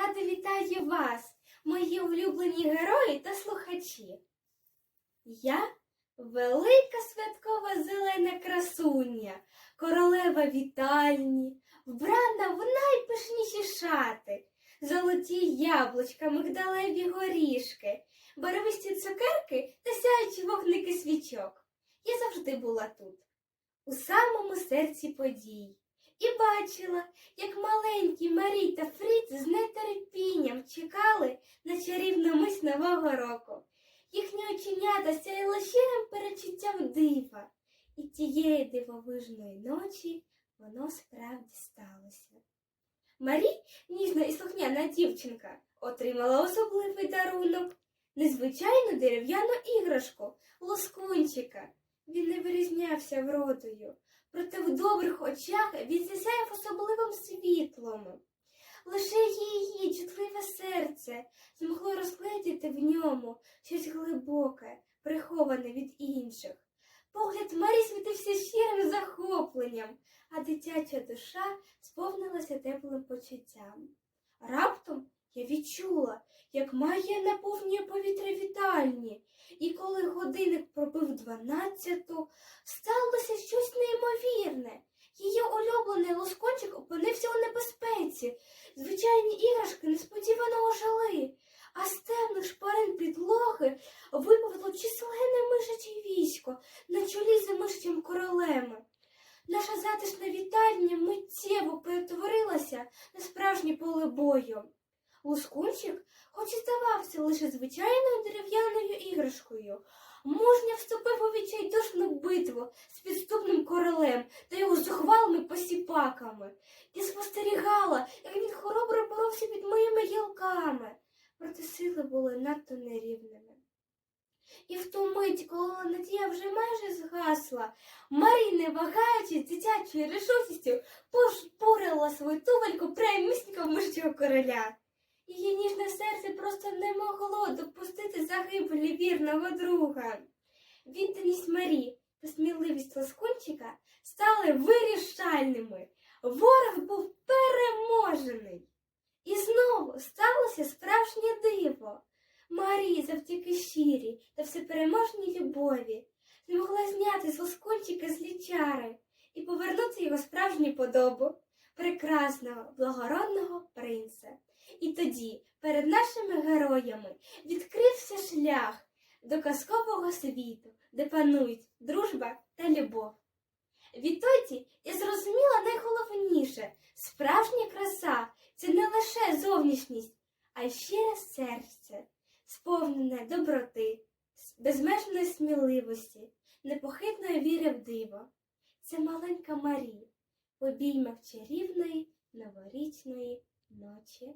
рада вітаю вас, мої улюблені герої та слухачі. Я велика святкова зелена красуня, королева вітальні, вбрана в найпишніші шати, золоті яблучка, мигдалеві горішки, барвисті цукерки та сяючі вогники свічок. Я завжди була тут, у самому серці подій, і бачила, як маленькі Марій та Фріц з нетерпінням чекали на чарівну мить Нового року. Їхні оченята сяяли щирим перечуттям дива, і тієї дивовижної ночі воно справді сталося. Марі, ніжна і слухняна дівчинка, отримала особливий дарунок незвичайну дерев'яну іграшку, лоскунчика. Він не вирізнявся вродою, проте в добрих очах він засяяв особливим світлом. Лише її чутливе серце змогло розгледіти в ньому щось глибоке, приховане від інших. Погляд Марі світився щирим захопленням, а дитяча душа сповнилася теплим почуттям. Раптом я відчула, як магія наповнює повітря вітальні, і коли годинник пробив дванадцяту, щось неймовірне. Її улюблений лоскончик опинився у небезпеці. Звичайні іграшки несподівано ожили, а з темних шпарин підлоги виповзло численне мишаче військо на чолі з мишачим королем. Наша затишна вітальня миттєво перетворилася на справжнє поле бою. Лускунчик, хоч і здавався лише звичайною дерев'яною іграшкою, мужньо вступив у відчайдушну битву з підступним королем зухвалими. Я спостерігала, як він хоробро боровся під моїми гілками, проте сили були надто нерівними. І в ту мить, коли надія вже майже згасла, Марі, не вагаючись дитячою рішучістю, пошпурила свою тувальку прямісінько в мишчого короля. Її ніжне серце просто не могло допустити загибелі вірного друга. Відданість Марі та сміливість лоскунчика стали вирішальними. Ворог був переможений. І знову сталося справжнє диво. Марія завдяки щирій та всепереможній любові змогла зняти з лоскунчика злі чари і повернути його справжню подобу прекрасного, благородного принца. І тоді перед нашими героями відкрився шлях до казкового світу, де панують дружба та любов. Відтоді я зрозуміла найголовніше справжня краса це не лише зовнішність, а й щире серце, сповнене доброти, безмежної сміливості, непохитної віри в диво. Це маленька Марія в обіймах чарівної новорічної ночі.